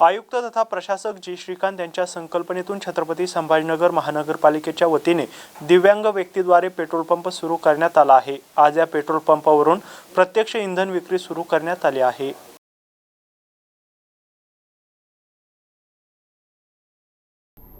आयुक्त तथा प्रशासक जी. श्रीकांत यांच्या संकल्पनेतून छत्रपती संभाजीनगर महानगरपालिकेच्या वतीने दिव्यांग व्यक्तीद्वारे पेट्रोल पंप सुरू करण्यात आला आहे. आज या पेट्रोल पंपावरून प्रत्यक्ष इंधन विक्री सुरू करण्यात आली आहे.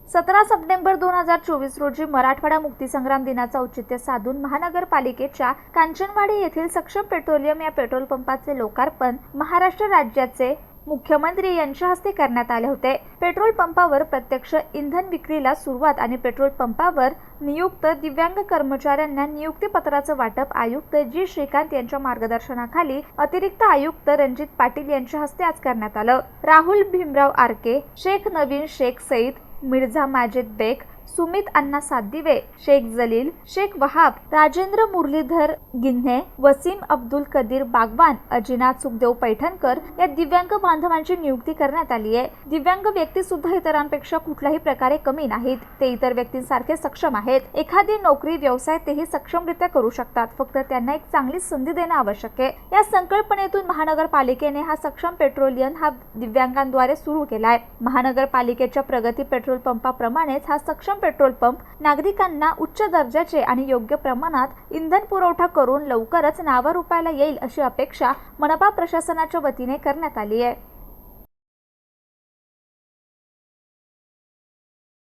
सतरा सप्टेंबर दोन हजार चोवीस रोजी मराठवाडा मुक्तीसंग्राम दिनाचं औचित्य साधून महानगरपालिकेच्या कांचनवाडी येथील सक्षम पेट्रोलियम या पेट्रोल पंपाचे लोकार्पण महाराष्ट्र राज्याचे मुख्यमंत्री यांच्या हस्ते करण्यात आले होते. पेट्रोल पंपावर प्रत्यक्ष इंधन विक्रीला सुरुवात आणि पेट्रोल पंपावर नियुक्त दिव्यांग कर्मचाऱ्यांना नियुक्तीपत्राचं वाटप आयुक्त जी. श्रीकांत यांच्या मार्गदर्शनाखाली अतिरिक्त आयुक्त रणजित पाटील यांच्या हस्ते आज करण्यात आलं. राहुल भीमराव आरके शेख नवीन शेख सईद मिर्झा माजिद बेग सुमित अण्णा सादिवे शेख जलील शेख वहाब राजेंद्र मुरलीधर गिन्हे वसीम अब्दुल कदीर बागवान अजिनाथ सुखदेव पैठणकर या दिव्यांग बांधवांची नियुक्ती करण्यात आली आहे. दिव्यांग व्यक्ती सुद्धा इतरांपेक्षा कुठल्याही प्रकारे कमी नाहीत. ते इतर व्यक्तींसारखे सक्षम आहेत. एखादी नोकरी व्यवसाय तेही सक्षमरित्या करू शकतात. फक्त त्यांना एक चांगली संधी देणं आवश्यक आहे. या संकल्पनेतून महानगरपालिकेने हा सक्षम पेट्रोलियन हा दिव्यांगांद्वारे सुरू केलाय. महानगरपालिकेच्या प्रगती पेट्रोल पंपाप्रमाणेच हा सक्षम पेट्रोल पंप नागरिकांना उच्च दर्जाचे आणि योग्य प्रमाणात इंधन पुरवठा करून लवकरच नावारूपाला येईल अशी अपेक्षा मनपा प्रशासनाच्या वतीने करण्यात आली आहे.